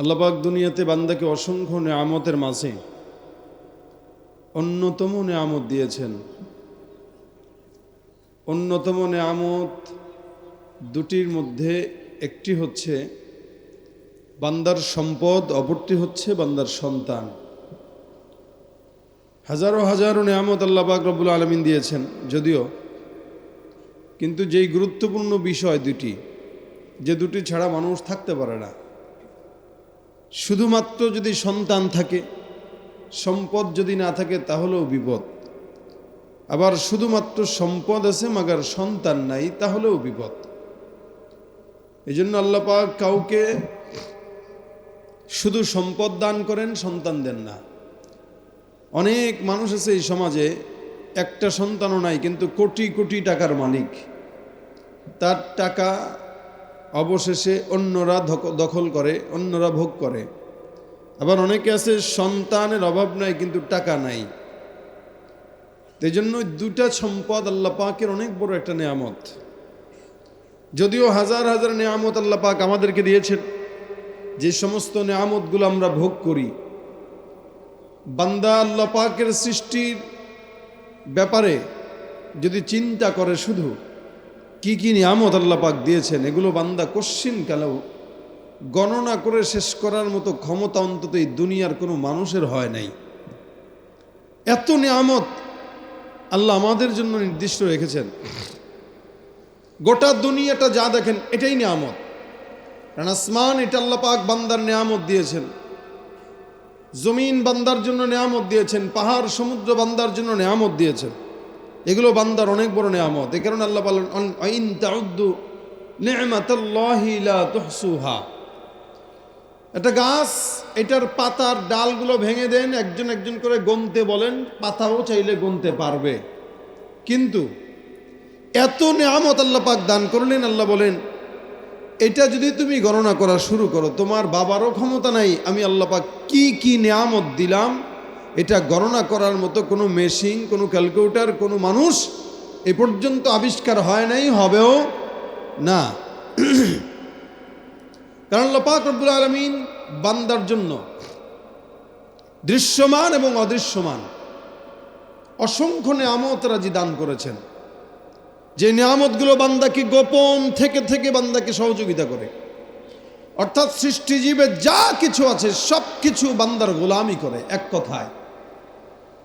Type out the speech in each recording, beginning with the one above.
আল্লাপাক দুনিয়াতে বান্দাকে অসংখ্য নেয়ামতের মাঝে অন্যতম নেয়ামত দিয়েছেন। অন্যতম নেয়ামত দুটির মধ্যে একটি হচ্ছে, বান্দার সম্পদ অপরটি হচ্ছে বান্দার সন্তান। হাজারো হাজারো নেয়ামত আল্লাপাক রব্বুল আলমিন দিয়েছেন, যদিও কিন্তু যেই গুরুত্বপূর্ণ বিষয় দুটি, যে দুটি ছাড়া মানুষ থাকতে পারে না। শুধুমাত্র যদি সন্তান থাকে, সম্পদ যদি না থাকে, তাহলেও বিপদ। আবার শুধুমাত্র সম্পদ আছে, মাগার সন্তান নাই, তাহলেও বিপদ। এই জন্য আল্লাপাক কাউকে শুধু সম্পদ দান করেন, সন্তান দেন না। অনেক মানুষ আছে এই সমাজে, একটা সন্তানও নাই, কিন্তু কোটি কোটি টাকার মালিক। তার টাকা অবশেষে অন্যরা দখল করে, অন্যরা ভোগ করে। আবার অনেকে আছে, সন্তানের অভাব নাই, কিন্তু টাকা নাই। এই জন্য দুটা সম্পদ আল্লাহ পাকের অনেক বড় একটা নেয়ামত। যদিও হাজার হাজার নেয়ামত আল্লাহ পাক আমাদেরকে দিয়েছেন, যে সমস্ত নেয়ামতগুলো আমরা ভোগ করি। বান্দা আল্লাহ পাকের সৃষ্টির ব্যাপারে যদি চিন্তা করে শুধু কি কি নিয়ামত আল্লাহ পাক দিয়েছেন, এগুলো বান্দা কশ্চিন কালেও গণনা করে শেষ করার মতো ক্ষমতা অন্তত এই দুনিয়ার কোনো মানুষের হয় নাই। এত নিয়ামত আল্লাহ আমাদের জন্য নির্দিষ্ট রেখেছেন। গোটা দুনিয়াটা যা দেখেন, এটাই নিয়ামত। কারণ আসমান, এটা আল্লাহ পাক বান্দার নিয়ামত দিয়েছেন। জমিন বান্দার জন্য নেয়ামত দিয়েছেন, পাহাড়, সমুদ্র বান্দার জন্য নেয়ামত দিয়েছেন। এগুলো বান্দার অনেক বড় নেয়ামত। এই কারণে আল্লাহ বলেন, "আন- আইন গাছ, এটার পাতার ডালগুলো ভেঙে দেন, একজন একজন করে গনতে বলেন, পাতাও চাইলে গনতে পারবে। কিন্তু এত নেয়ামত আল্লাহ পাক দান করলেন, আল্লাহ বলেন, এটা যদি তুমি গণনা করা শুরু করো, তোমার বাবারও ক্ষমতা নাই, আমি আল্লাহ পাক কি কি নেয়ামত দিলাম? এটা গণনা করার মতো কোনো মেশিন, কোনো ক্যালকুলেটার, কোনো মানুষ এ পর্যন্ত আবিষ্কার হয় নাই, হবেও না। কারণ আল্লাহ পাক রব্বুল আলমিন বান্দার জন্য দৃশ্যমান এবং অদৃশ্যমান অসংখ্য নেয়ামত রাজি দান করেছেন। যে নিয়ামতগুলো বান্দাকে গোপন থেকে থেকে বান্দাকে সহযোগিতা করে। অর্থাৎ সৃষ্টিজীবে যা কিছু আছে সব কিছু বান্দার গোলামি করে, এক কথায়।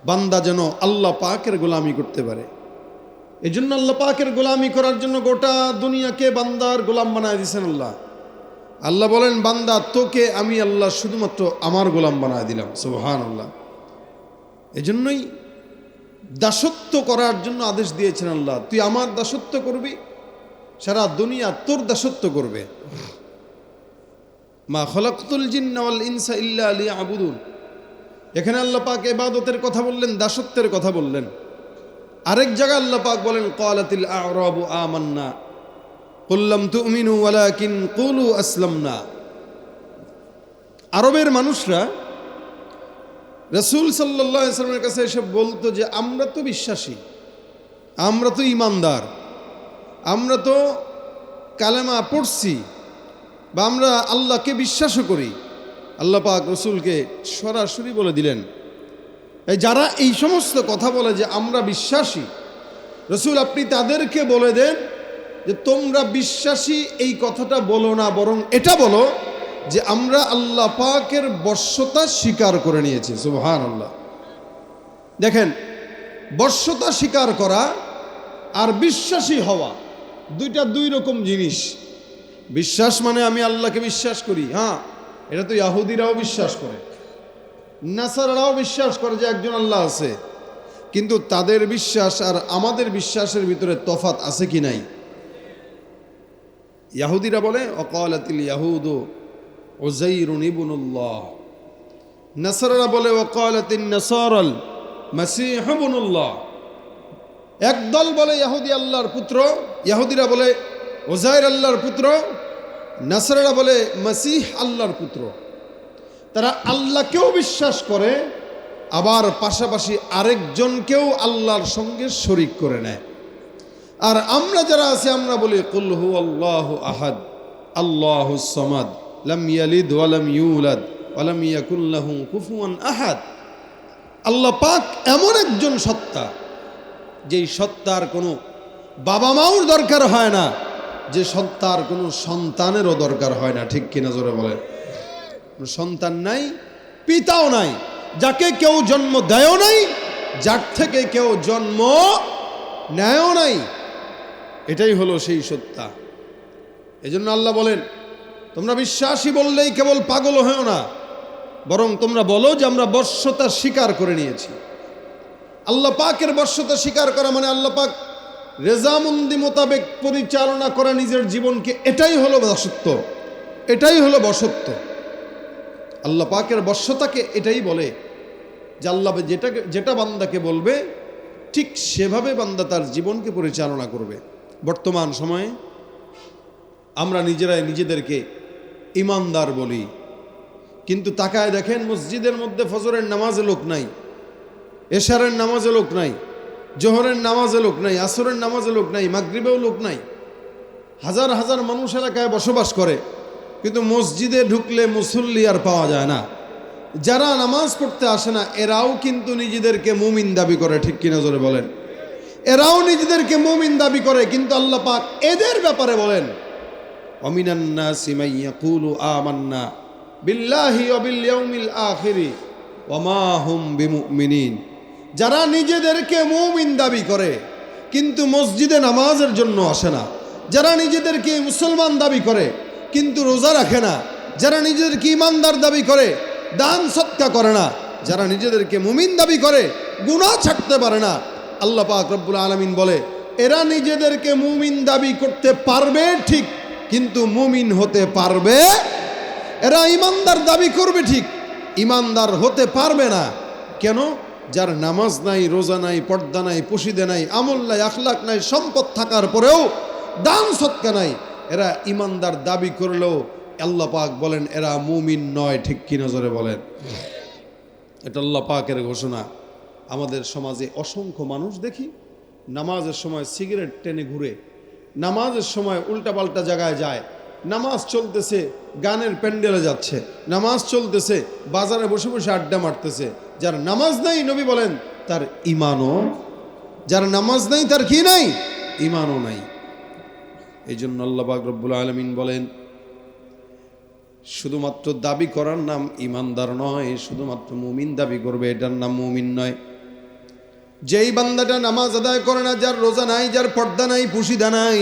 বান্দা যেন আল্লাহ পাকের গোলামি করতে পারে। এই জন্য আল্লাহ পাকের গোলামি করার জন্য গোটা দুনিয়াকে বান্দার গোলাম বানায় দিয়েছেন আল্লাহ। আল্লাহ বলেন, বান্দা, তোকে আমি আল্লাহ শুধুমাত্র আমার গোলাম বানায় দিলাম। সুবহান আল্লাহ এজন্যই দাসত্ব করার জন্য আদেশ দিয়েছেন আল্লাহ। তুই আমার দাসত্ব করবি, সারা দুনিয়া তোর দাসত্ব করবে। মা খলাকুল জিন্নাওয়াল ইনসা ইল্লা আলী আবুদুন এখানে আল্লাহ পাক এবাদতের কথা বললেন, দাসত্বের কথা বললেন। আরেক জায়গায় আল্লাহ পাক বলেন কালাতিল আরাবু আমান্না কুল্লাম তুমিনু ওয়ালাকিন কুলু আসলামনা। আরবের মানুষরা রসুল সাল্লাহ ইসলামের কাছে এসে বলতো যে, আমরা তো বিশ্বাসী, আমরা তো ইমানদার, আমরা তো কালেমা পড়ছি, বা আমরা আল্লাহকে বিশ্বাসও করি। আল্লাহ পাক রসুলকে সরাসরি বলে দিলেন যারা এই সমস্ত কথা বলে যে আমরা বিশ্বাসী, রসুল আপনি তাদেরকে বলে দেন যে তোমরা বিশ্বাসী এই কথাটা বলো না, বরং এটা বলো যে আমরা আল্লাহ পাকের বর্ষতা স্বীকার করে নিয়েছি। সুবহান আল্লাহ দেখেন, বর্ষতা স্বীকার করা আর বিশ্বাসী হওয়া দুইটা দুই রকম জিনিস। বিশ্বাস মানে আমি আল্লাহকে বিশ্বাস করি হ্যাঁ। এটা তো ইয়াহুদিরাও বিশ্বাস করে। নাসারাও বিশ্বাস করে যে একজন আল্লাহ আছে। কিন্তু তাদের বিশ্বাস আর আমাদের বিশ্বাসের ভিতরে তফাত আছে কি নাই? ইয়াহুদিরা বলে অকালাতিল ইয়াহুদু ওজাইরুন ইবনুল্লাহ। নাসারারা বলে, ওকালাতিন নাসারাল মাসিহ ইবনুল্লাহ। একদল বলে, ইয়াহুদি আল্লাহর পুত্র। ইয়াহুদিরা বলে ওজাইর আল্লাহর পুত্র। নাসারারা বলে, মাসিহ আল্লাহর পুত্র। তারা আল্লাহকেও বিশ্বাস করে, আবার পাশাপাশি আরেকজনকেও আল্লাহর সঙ্গে শরিক করে নেয়। আর আমরা যারা আছি, আমরা বলি কুলহু আল্লাহ আহাদ, আল্লাহ সমাদ, লাম ওয়ালাম ইউলাদ ওয়ালাম ইয়াকুল্লাহু কুফুয়ান আহাদ। আল্লাহ পাক এমন একজন সত্তা, যেই সত্তার কোনো বাবা মাও দরকার হয় না। যে সত্তার কোনো সন্তানেরও দরকার হয় না, ঠিক কিনা জোরে বলে সন্তান নাই, পিতাও নাই, যাকে কেউ জন্ম দেয়ও নাই, যার থেকে কেউ জন্ম নেয়ও নাই, এটাই হলো সেই সত্তা। এজন্য আল্লাহ বলেন, তোমরা বিশ্বাসী বললেই কেবল পাগল হয়েও না, বরং তোমরা বলো যে আমরা বর্ষতা স্বীকার করে নিয়েছি। আল্লাহ পাকের বর্ষতা স্বীকার করা মানে আল্লাহ পাক রেজামন্দি মোতাবেক পরিচালনা করা নিজের জীবনকে এটাই হলো বসত্ব। এটাই হলো বসত্ব। আল্লাহ পাকের বর্ষতাকে এটাই বলে যে আল্লাহ যেটাকে যেটা বান্দাকে বলবে, ঠিক সেভাবে বান্দা তার জীবনকে পরিচালনা করবে। বর্তমান সময়ে আমরা নিজেরাই নিজেদেরকে ইমানদার বলি। কিন্তু তাকায় দেখেন মসজিদের মধ্যে ফজরের নামাজে লোক নাই, এশারের নামাজে লোক নাই। জোহরের নামাজে লোক নাই, আসরের নামাজে লোক নাই, মাগরিবেও লোক নাই। হাজার হাজার মানুষ এলাকায় বসবাস করে, কিন্তু মসজিদে ঢুকলে মুসল্লি আর পাওয়া যায় না। যারা নামাজ পড়তে আসে না, এরাও কিন্তু নিজেদেরকে মুমিন দাবি করে, ঠিক কিনা জোরে বলেন? এরাও নিজেদেরকে মুমিন দাবি করে, কিন্তু আল্লাহ পাক এদের ব্যাপারে বলেন অমিনান্না সিমাইয়া কুলু আমান্না বিল্লাহি অবিল আখিরি ওমা হুম বিমুমিনিন। যারা নিজেদেরকে মুমিন দাবি করে, কিন্তু মসজিদে নামাজের জন্য আসে না। যারা নিজেদেরকে মুসলমান দাবি করে, কিন্তু রোজা রাখে না। যারা নিজেদেরকে ইমানদার দাবি করে, দান সৎকা করে না। যারা নিজেদেরকে মুমিন দাবি করে গুণা ছাড়তে পারে না। আল্লাহ পাক রব্বুল আলমিন বলে, এরা নিজেদেরকে মুমিন দাবি করতে পারবে ঠিক, কিন্তু মুমিন হতে পারবে, এরা ইমানদার দাবি করবে ঠিক, ইমানদার হতে পারবে না। কেন? যার নামাজ নাই, রোজা নাই, পর্দা নাই, পশিদে নাই, আমল নাই, আখলাক নাই, সম্পদ থাকার পরেও দান সৎকা নাই, এরা ইমানদার দাবি করলেও আল্লাহ পাক বলেন, এরা মুমিন নয়, ঠিক কি নজরে বলেন? এটা আল্লাহ পাকের ঘোষণা। আমাদের সমাজে অসংখ্য মানুষ দেখি, নামাজের সময় সিগারেট টেনে ঘুরে, নামাজের সময় উল্টাপাল্টা জায়গায় যায়, নামাজ চলতেছে, গানের প্যান্ডেলে যাচ্ছে, নামাজ চলতেছে, বাজারে বসে বসে আড্ডা মারতেছে যার নামাজ নাই, নবী বলেন, তার ইমানও যার নামাজ নাই, তার কি নাই? ইমানও নাই। এই জন্য আল্লাহ বাক রব্বুল আলমিন বলেন, শুধুমাত্র দাবি করার নাম ইমানদার নয়, শুধুমাত্র মুমিন দাবি করবে, এটার নাম মুমিন নয়। যেই বান্দাটা নামাজ আদায় করে না, যার রোজা নাই, যার পর্দা নাই, পুশিদা নাই,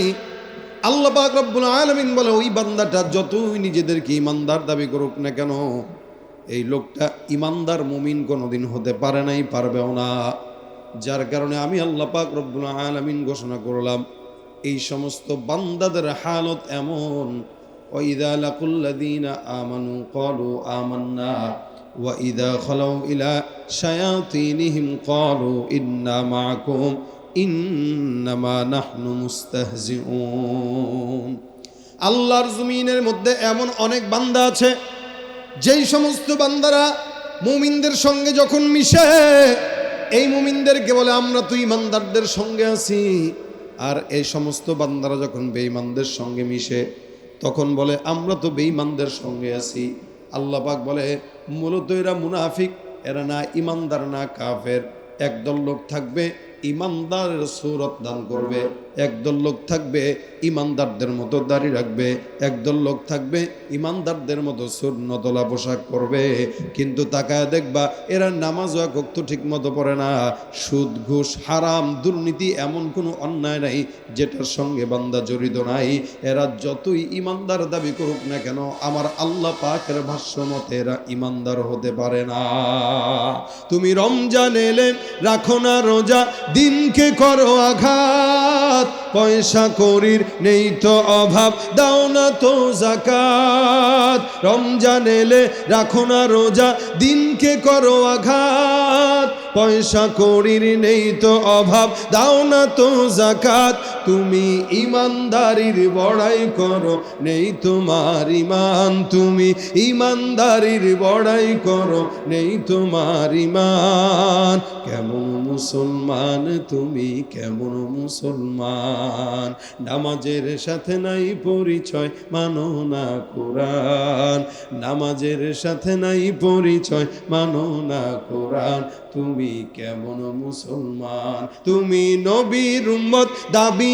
আল্লাহ পাক রব্বুল আলমিন বলে, ওই বান্দাটা যতই নিজেদেরকে ইমানদার দাবি করুক না কেন এই লোকটা ইমানদার মুমিন কোনোদিন হতে পারে নাই পারবেও না যার কারণে আমি আল্লাহ পাক রব্বুল আলমিন ঘোষণা করলাম এই সমস্ত বান্দাদের হালত এমন وإذا لقوا الذين آمنوا قالوا آمنا وإذا خلوا إلى شياطينهم قالوا إنا معكم إنما نحن مستهزئون আল্লাহর জমিনের মধ্যে এমন অনেক বান্দা আছে যেই সমস্ত বান্দারা মুমিনদের সঙ্গে যখন মিশে, এই মুমিনদেরকে বলে, আমরা তো ইমানদারদের সঙ্গে আছি। আর এই সমস্ত বান্দারা যখন বেঈমানদের সঙ্গে মিশে, তখন বলে, আমরা তো বেঈমানদের সঙ্গে আছি। আল্লাহ পাক বলে, মূলত এরা মুনাফিক, এরা না ইমানদার, না কাফের। একদল লোক থাকবে ইমানদারের সৌরত দান করবে। একদল লোক থাকবে, ইমানদারদের মতো দাড়ি রাখবে। একদল লোক থাকবে, ইমানদারদের মতো নতলা পোশাক করবে কিন্তু তাকায় দেখবা, এরা নামাজ কক্ত ঠিক মতো পড়ে না। সুদ, ঘুষ, হারাম, দুর্নীতি এমন কোনো অন্যায় নাই, যেটার সঙ্গে বান্দা জড়িত নাই। এরা যতই ইমানদার দাবি করুক না কেন, আমার আল্লাহ পাকের ভাষ্য মতে এরা ইমানদার হতে পারে না। তুমি রমজান এলে, রাখো না রোজা দিনকে করো আঘাত, পয়সা করির নেই তো অভাব, দাও না তো জাকাত। রমজান এলে রাখো না রোজা, দিনকে করো আঘাত, পয়সা করির নেই তো অভাব, দাও না তো জাকাত। তুমি ইমানদারির বড়াই করো, নেই তোমার ইমান। তুমি ইমানদারির বড়াই করো, নেই তোমার ইমান। কেমন মুসলমান, তুমি কেমন মুসলমান। নামাজের সাথে নাই পরিচয়, মানো না কোরআন। নামাজের সাথে নাই পরিচয়, মানো না কোরআন। তুমি কেমন মুসলমান, তুমি নবীর উম্মত, দাবি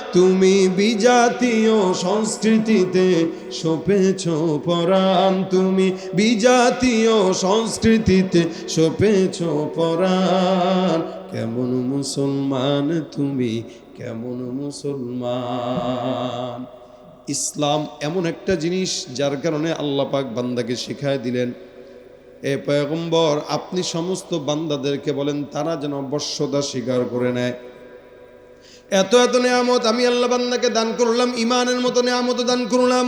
তুমি বিজাতীয় সংস্কৃতিতে সপেছ পরাণ। তুমি বিজাতীয় সংস্কৃতিতে সপেছ পরাণ। কেমন মুসলমান তুমি, কেমন মুসলমান। ইসলাম এমন একটা জিনিস যার কারণে আল্লাহ পাক বান্দাকে শিখায় দিলেন। এ পয়গম্বর, আপনি সমস্ত বান্দাদেরকে বলেন, তারা যেন বশ্যতা স্বীকার করে নেয়। এত এত নেয়ামত আমি আল্লাহ বান্দাকে দান করলাম ইমানের মতো নেয়ামত দান করলাম।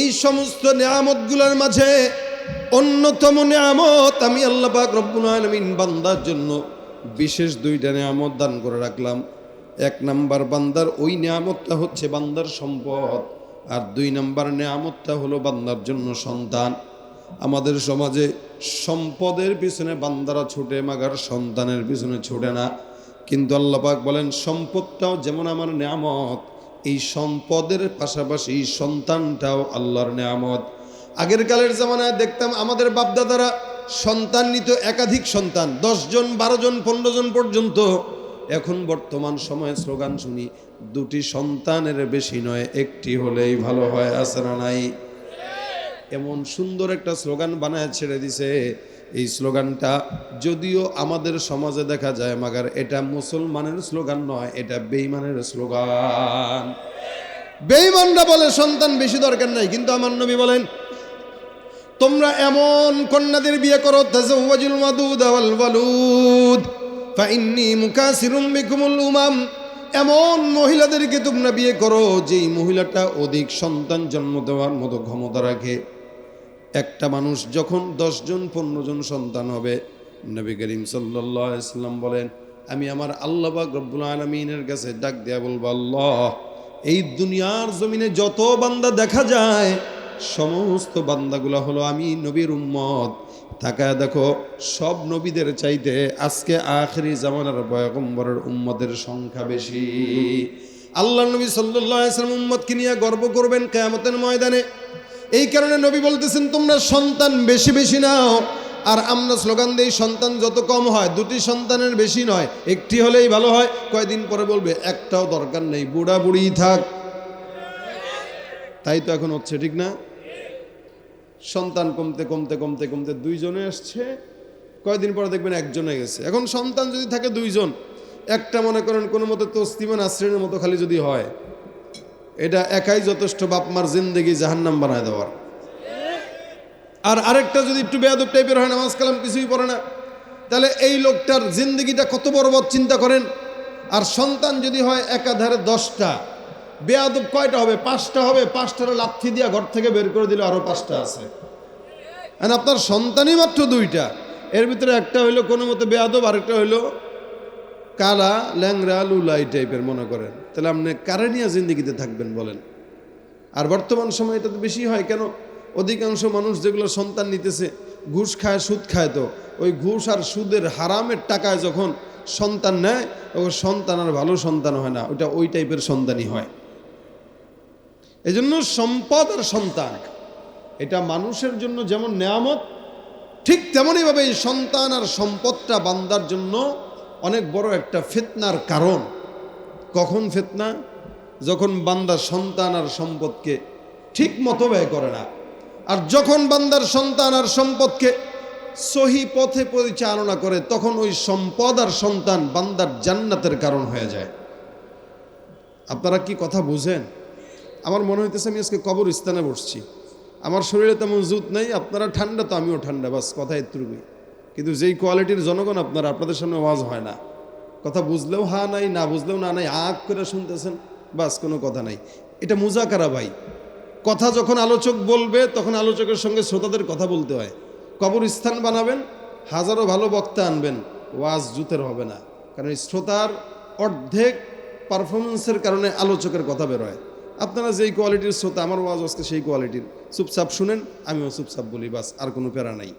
এই সমস্ত নেয়ামতগুলোর মাঝে অন্যতম নেয়ামত আমি আল্লাহ পাক রব্বুল বান্দার জন্য বিশেষ দুইটা নেয়ামত দান করে রাখলাম। এক নাম্বার বান্দার, ওই নেয়ামতটা হচ্ছে বান্দার সম্পদ। আর দুই নাম্বার নেয়ামতটা হলো বান্দার জন্য সন্তান। আমাদের সমাজে সম্পদের পিছনে বান্দারা ছুটে, মাগার সন্তানের পিছনে ছুটে না। কিন্তু আল্লাপাক বলেন, সম্পদটাও যেমন আমার নেয়ামত, এই সম্পদের পাশাপাশি সন্তানটাও আল্লাহর নেয়ামত। আগের কালের জামানায় দেখতাম আমাদের বাপদাদারা সন্তান নিত একাধিক সন্তান জন বারো জন পনেরো জন পর্যন্ত। এখন বর্তমান সময়ে স্লোগান শুনি, দুটি সন্তানের বেশি নয়, একটি হলেই ভালো হয় না নাই? এমন সুন্দর একটা স্লোগান বানায় ছেড়ে দিছে। এই স্লোগানটা যদিও আমাদের সমাজে দেখা যায়, মাগার এটা মুসলমানের স্লোগান নয়, এটা বেইমানের স্লোগান। বেইমানরা বলে, সন্তান বেশি দরকার নাই, কিন্তু আমার নবী বলেন, তোমরা এমন কন্যাদের বিয়ে করো, তাজাওয়াজুল মাদুদ ওয়াল ওয়ালুদ ফাইন্নি মুকাসিরুম বিকুমুল উমাম। এমন মহিলাদেরকে তোমরা বিয়ে করো, যেই মহিলাটা অধিক সন্তান জন্ম দেওয়ার মতো ক্ষমতা রাখে। একটা মানুষ যখন দশজন পনেরো জন সন্তান হবে, নবী করিম সাল্লাম বলেন, আমি আমার আল্লাহ বা রব্বুল আলমিনের কাছে ডাক দেয়া বলব, আল্লাহ, এই দুনিয়ার জমিনে যত বান্দা দেখা যায়, সমস্ত বান্দাগুলো হলো আমি নবীর উম্মত। তাকায় দেখো, সব নবীদের চাইতে আজকে আখরি জামানার বয়গম্বরের উম্মদের সংখ্যা বেশি। আল্লাহ নবী সাল্লাম উম্মতকে নিয়ে গর্ব করবেন কেয়ামতের ময়দানে। এই কারণে নবী বলতেছেন, তোমরা সন্তান বেশি বেশি নাও। আর আমরা স্লোগান দিই, সন্তান যত কম হয়, দুটি সন্তানের বেশি নয়, একটি হলেই ভালো হয়। কয়দিন পরে বলবে, একটাও দরকার নেই, বুড়া বুড়ি থাক। তাই তো এখন হচ্ছে, ঠিক না? সন্তান কমতে কমতে কমতে কমতে দুইজনে আসছে। কয়দিন পরে দেখবেন একজনে গেছে। এখন সন্তান যদি থাকে দুইজন, একটা মনে করেন কোনো মতো তস্তিমান আশ্রয়ের মতো খালি যদি হয়। এটা একাই যথেষ্ট বাপমার জিন্দেগি জাহান্নাম বানায় দেওয়ার। আর আরেকটা যদি একটু বেয়াদব টাইপের হয়, নামাজ কালাম কিছুই পড়ে না, তাহলে এই লোকটার জিন্দগিটা কত বড় চিন্তা করেন। আর সন্তান যদি হয় একাধারে দশটা, বেয়াদব কয়টা হবে? পাঁচটা হবে, পাঁচটার লাথি দিয়া ঘর থেকে বের করে দিলে আরও পাঁচটা আছে। আপনার সন্তানই মাত্র দুইটা, এর ভিতরে একটা হইল কোনো মতো বেয়াদব, আরেকটা হইল কালা ল্যাংরা লুলা এই টাইপের মনে করেন। তাহলে আপনি কারে নিয়ে জিন্দিগিতে থাকবেন বলেন। আর বর্তমান সময় এটা তো বেশি হয়, কেন? অধিকাংশ মানুষ যেগুলো সন্তান নিতেছে, ঘুষ খায়, সুদ খায় তো। ওই ঘুষ আর সুদের হারামের টাকায় যখন সন্তান নেয় ও সন্তান আর ভালো সন্তান হয় না। ওইটা ওই টাইপের সন্তানই হয়। এজন্য সম্পদ আর সন্তান, এটা মানুষের জন্য যেমন নেয়ামত, ঠিক তেমনইভাবে এই সন্তান আর সম্পদটা বান্দার জন্য অনেক বড় একটা ফেতনার কারণ। কখন ফেতনা? যখন বান্দার সন্তান আর সম্পদকে ঠিক মতো ব্যয় করে না। আর যখন বান্দার সন্তান আর সম্পদকে সহি পথে পরিচালনা করে, তখন ওই সম্পদ আর সন্তান বান্দার জান্নাতের কারণ হয়ে যায়। আপনারা কি কথা বুঝেন? আমার মনে হইতেছে আমি আজকে কবর স্থানে বসছি। আমার শরীরে তেমন জুত নেই, আপনারা ঠান্ডা তো আমিও ঠান্ডা, বাস কথা এত্রুকুই কিন্তু যেই কোয়ালিটির জনগণ আপনারা, আপনাদের সামনে ওয়াজ হয় না। কথা বুঝলেও হা নাই, না বুঝলেও না নাই আগ করে শুনতেছেন, বাস কোনো কথা নাই। এটা মুজাকারা ভাই। কথা যখন আলোচক বলবে, তখন আলোচকের সঙ্গে শ্রোতাদের কথা বলতে হয়। কবরস্থান বানাবেন, হাজারো ভালো বক্তা আনবেন, ওয়াজ জুতের হবে না। কারণ শ্রোতার অর্ধেক পারফরমেন্সের কারণে আলোচকের কথা বেরোয়। আপনারা যেই কোয়ালিটির শ্রোতা, আমার ওয়াজ আজকে সেই কোয়ালিটির। চুপচাপ শুনেন, আমিও চুপচাপ বলি, বাস, আর কোনো প্যারা নাই।